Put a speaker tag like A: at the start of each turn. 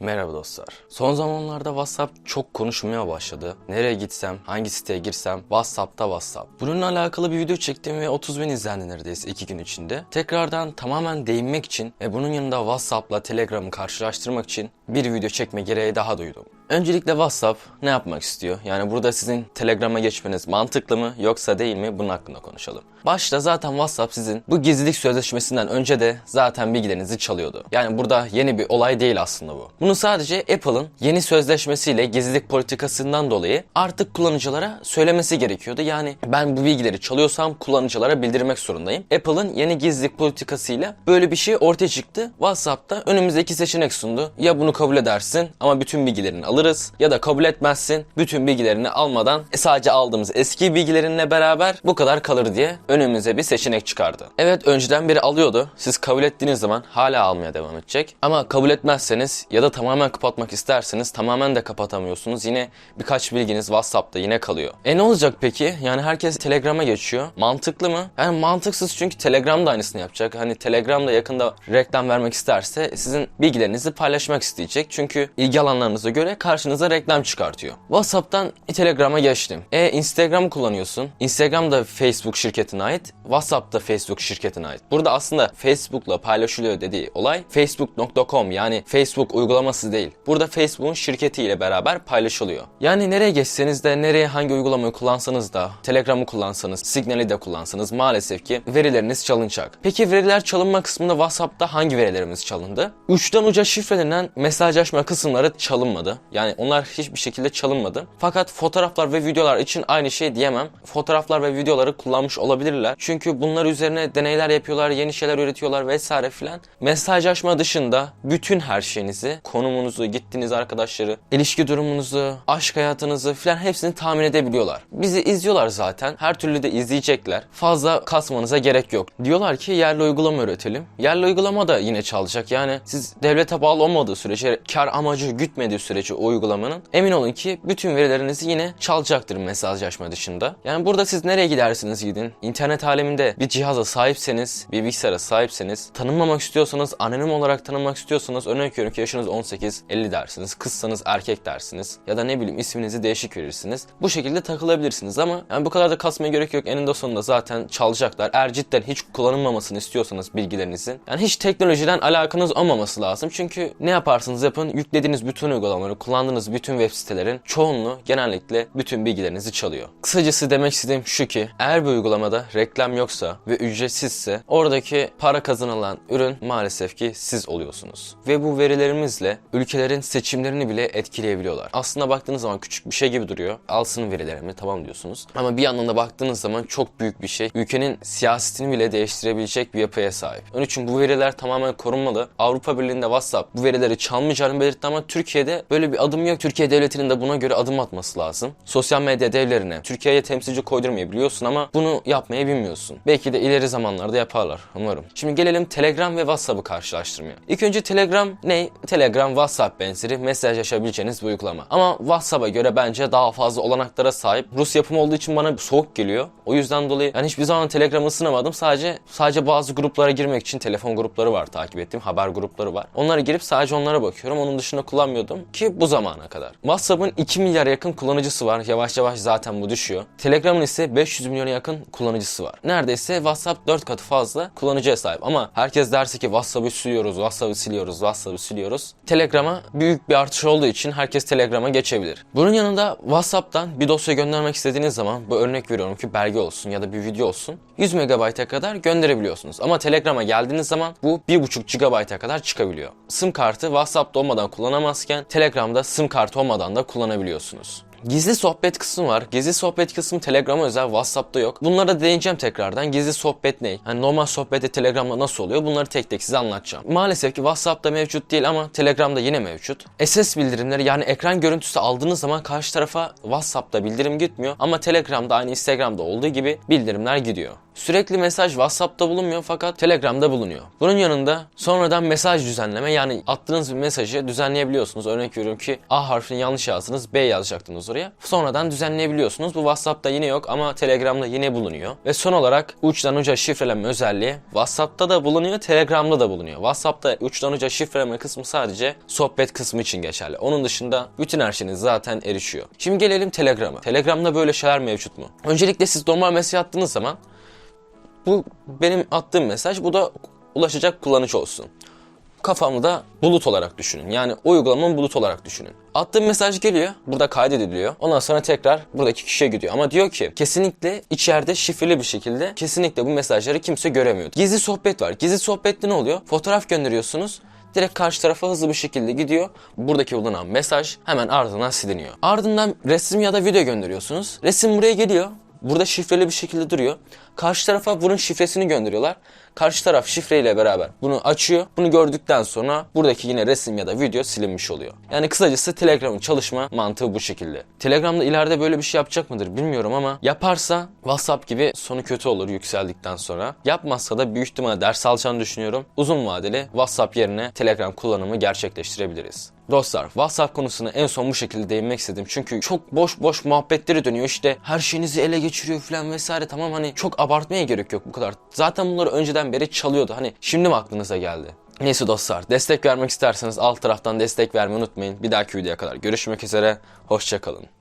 A: Merhaba dostlar. Son zamanlarda WhatsApp çok konuşmaya başladı. Nereye gitsem, hangi siteye girsem WhatsApp'ta WhatsApp. Bununla alakalı bir video çektim ve 30 bin izlendi neredeyse 2 gün içinde. Tekrardan tamamen değinmek için ve bunun yanında WhatsApp'la Telegram'ı karşılaştırmak için bir video çekme gereği daha duydum. Öncelikle WhatsApp ne yapmak istiyor? Yani burada sizin Telegram'a geçmeniz mantıklı mı yoksa değil mi? Bunun hakkında konuşalım. Başta zaten WhatsApp sizin bu gizlilik sözleşmesinden önce de zaten bilgilerinizi çalıyordu. Yani burada yeni bir olay değil aslında bu. Bunu sadece Apple'ın yeni sözleşmesiyle gizlilik politikasından dolayı artık kullanıcılara söylemesi gerekiyordu. Yani ben bu bilgileri çalıyorsam kullanıcılara bildirmek zorundayım. Apple'ın yeni gizlilik politikasıyla böyle bir şey ortaya çıktı. WhatsApp'ta önümüze iki seçenek sundu. Ya bunu kabul edersin ama bütün bilgilerini alırız ya da kabul etmezsin. Bütün bilgilerini almadan e, sadece aldığımız eski bilgilerinle beraber bu kadar kalır diye önümüze bir seçenek çıkardı. Evet önceden biri alıyordu. Siz kabul ettiğiniz zaman hala almaya devam edecek. Ama kabul etmezseniz ya da tamamen kapatmak isterseniz tamamen de kapatamıyorsunuz. Yine birkaç bilginiz WhatsApp'ta yine kalıyor. E ne olacak peki? Yani herkes Telegram'a geçiyor. Mantıklı mı? Yani mantıksız çünkü Telegram da aynısını yapacak. Hani Telegram da yakında reklam vermek isterse sizin bilgilerinizi paylaşmak isteyecek. Çünkü ilgi alanlarınıza göre karşınıza reklam çıkartıyor. WhatsApp'tan Telegram'a geçtim. E Instagram kullanıyorsun. Instagram da Facebook şirketine ait. WhatsApp da Facebook şirketine ait. Burada aslında Facebook'la paylaşılıyor dediği olay facebook.com yani Facebook uygulaması değil. Burada Facebook'un şirketiyle beraber paylaşılıyor. Yani nereye geçseniz de nereye hangi uygulamayı kullansanız da Telegram'ı kullansanız, Signal'i de kullansanız maalesef ki verileriniz çalınacak. Peki veriler çalınma kısmında WhatsApp'ta hangi verilerimiz çalındı? Uçtan uca şifrelenen mesajlaşma kısımları çalınmadı. Yani onlar hiçbir şekilde çalınmadı. Fakat fotoğraflar ve videolar için aynı şey diyemem. Fotoğraflar ve videoları kullanmış olabilirler. Çünkü bunlar üzerine deneyler yapıyorlar, yeni şeyler üretiyorlar vesaire filan. Mesajlaşma dışında bütün her şeyinizi, konumunuzu, gittiğiniz arkadaşları, ilişki durumunuzu, aşk hayatınızı filan hepsini tahmin edebiliyorlar. Bizi izliyorlar zaten. Her türlü de izleyecekler. Fazla kasmanıza gerek yok. Diyorlar ki yerli uygulama üretelim. Yerli uygulama da yine çalacak. Yani siz devlete bağlı olmadığı sürece, kar amacı gütmediği sürece o uygulamanın emin olun ki bütün verilerinizi yine çalacaktır mesajlaşma dışında. Yani burada siz nereye gidersiniz gidin. İnternet aleminde bir cihaza sahipseniz, bir bilgisayara sahipseniz, tanınmamak istiyorsanız, anonim olarak tanınmak istiyorsanız örnek veriyorum ki yaşınız 18, 50 dersiniz. Kızsanız erkek dersiniz. Ya da ne bileyim isminizi değişik verirsiniz. Bu şekilde takılabilirsiniz ama yani bu kadar da kasmaya gerek yok. Eninde sonunda zaten çalacaklar. Eğer cidden hiç kullanılmamasını istiyorsanız bilgilerinizin. Yani hiç teknolojiden alakanız olmaması lazım. Çünkü ne yaparsınız yapın yüklediğiniz bütün uygulamaları, kullandığınız bütün web sitelerin çoğunluğu genellikle bütün bilgilerinizi çalıyor. Kısacası demek istediğim şu ki eğer bir uygulamada reklam yoksa ve ücretsizse oradaki para kazanılan ürün maalesef ki siz oluyorsunuz. Ve bu verilerimizle ülkelerin seçimlerini bile etkileyebiliyorlar. Aslında baktığınız zaman küçük bir şey gibi duruyor. Alsın verilerimi tamam diyorsunuz. Ama bir yandan da baktığınız zaman çok büyük bir şey. Ülkenin siyasetini bile değiştirebilecek bir yapıya sahip. Onun için bu veriler tamamen korunmalı. Avrupa Birliği'nde WhatsApp bu verileri çalmayacağını belirtti ama Türkiye'de böyle bir adım yok. Türkiye devletinin de buna göre adım atması lazım. Sosyal medya devlerine Türkiye'ye temsilci koydurmayı biliyorsun ama bunu yapmayı bilmiyorsun. Belki de ileri zamanlarda yaparlar umarım. Şimdi gelelim Telegram ve WhatsApp'ı karşılaştırmaya. İlk önce Telegram ne? Telegram WhatsApp benzeri mesajlaşabileceğiniz bir uygulama. Ama WhatsApp'a göre bence daha fazla olanaklara sahip. Rus yapımı olduğu için bana soğuk geliyor. O yüzden dolayı yani hiçbir zaman Telegram'ı ısınamadım. Sadece sadece bazı gruplara girmek için telefon grupları var takip ettiğim. Haber grupları var. Onlara girip sadece onlara bakıyorum. Onun dışında kullanmıyordum ki bu zamana kadar. WhatsApp'ın 2 milyar yakın kullanıcısı var. Yavaş yavaş zaten bu düşüyor. Telegram'ın ise 500 milyona yakın kullanıcısı var. Neredeyse WhatsApp 4 katı fazla kullanıcıya sahip. Ama herkes derse ki WhatsApp'ı siliyoruz, WhatsApp'ı siliyoruz, WhatsApp'ı siliyoruz. Telegram'a büyük bir artış olduğu için herkes Telegram'a geçebilir. Bunun yanında WhatsApp'tan bir dosya göndermek istediğiniz zaman bu örnek veriyorum ki belge olsun ya da bir video olsun 100 MB'a kadar gönderebiliyorsunuz. Ama Telegram'a geldiğiniz zaman bu 1.5 GB'a kadar çıkabiliyor. SIM kartı WhatsApp'ta olmadan kullanamazken Telegram'da SIM kartı olmadan da kullanabiliyorsunuz. Gizli sohbet kısmı var. Gizli sohbet kısmı Telegram'a özel, WhatsApp'ta yok. Bunlara değineceğim tekrardan. Gizli sohbet ne? Hani normal sohbette Telegram'da nasıl oluyor? Bunları tek tek size anlatacağım. Maalesef ki WhatsApp'ta mevcut değil ama Telegram'da yine mevcut. SS bildirimleri yani ekran görüntüsü aldığınız zaman karşı tarafa WhatsApp'ta bildirim gitmiyor ama Telegram'da aynı Instagram'da olduğu gibi bildirimler gidiyor. Sürekli mesaj WhatsApp'ta bulunmuyor fakat Telegram'da bulunuyor. Bunun yanında sonradan mesaj düzenleme yani attığınız bir mesajı düzenleyebiliyorsunuz. Örnek veriyorum ki A harfini yanlış yazdınız B yazacaktınız oraya. Sonradan düzenleyebiliyorsunuz. Bu WhatsApp'ta yine yok ama Telegram'da yine bulunuyor. Ve son olarak uçtan uca şifreleme özelliği WhatsApp'ta da bulunuyor, Telegram'da da bulunuyor. WhatsApp'ta uçtan uca şifreleme kısmı sadece sohbet kısmı için geçerli. Onun dışında bütün her şeyiniz zaten erişiyor. Şimdi gelelim Telegram'a. Telegram'da böyle şeyler mevcut mu? Öncelikle siz normal mesaj attığınız zaman bu benim attığım mesaj bu da ulaşacak kullanıcı olsun. Kafamda bulut olarak düşünün. Yani o uygulamanın bulut olarak düşünün. Attığım mesaj geliyor. Burada kaydediliyor. Ondan sonra tekrar buradaki kişiye gidiyor. Ama diyor ki kesinlikle içeride şifreli bir şekilde kesinlikle bu mesajları kimse göremiyor. Gizli sohbet var. Gizli sohbette ne oluyor? Fotoğraf gönderiyorsunuz. Direkt karşı tarafa hızlı bir şekilde gidiyor. Buradaki bulunan mesaj hemen ardından siliniyor. Ardından resim ya da video gönderiyorsunuz. Resim buraya geliyor. Burada şifreli bir şekilde duruyor. Karşı tarafa bunun şifresini gönderiyorlar. Karşı taraf şifreyle beraber bunu açıyor. Bunu gördükten sonra buradaki yine resim ya da video silinmiş oluyor. Yani kısacası Telegram'ın çalışma mantığı bu şekilde. Telegram'da ileride böyle bir şey yapacak mıdır bilmiyorum ama yaparsa WhatsApp gibi sonu kötü olur yükseldikten sonra. Yapmazsa da büyük ihtimalle ders alacağını düşünüyorum. Uzun vadeli WhatsApp yerine Telegram kullanımı gerçekleştirebiliriz. Dostlar WhatsApp konusuna en son bu şekilde değinmek istedim. Çünkü çok boş boş muhabbetleri dönüyor işte her şeyinizi ele geçiriyor falan vesaire tamam hani çok abartmaya gerek yok bu kadar. Zaten bunları önceden beri çalıyordu hani şimdi mi aklınıza geldi? Neyse dostlar destek vermek isterseniz alt taraftan destek vermeyi unutmayın. Bir dahaki videoya kadar görüşmek üzere hoşçakalın.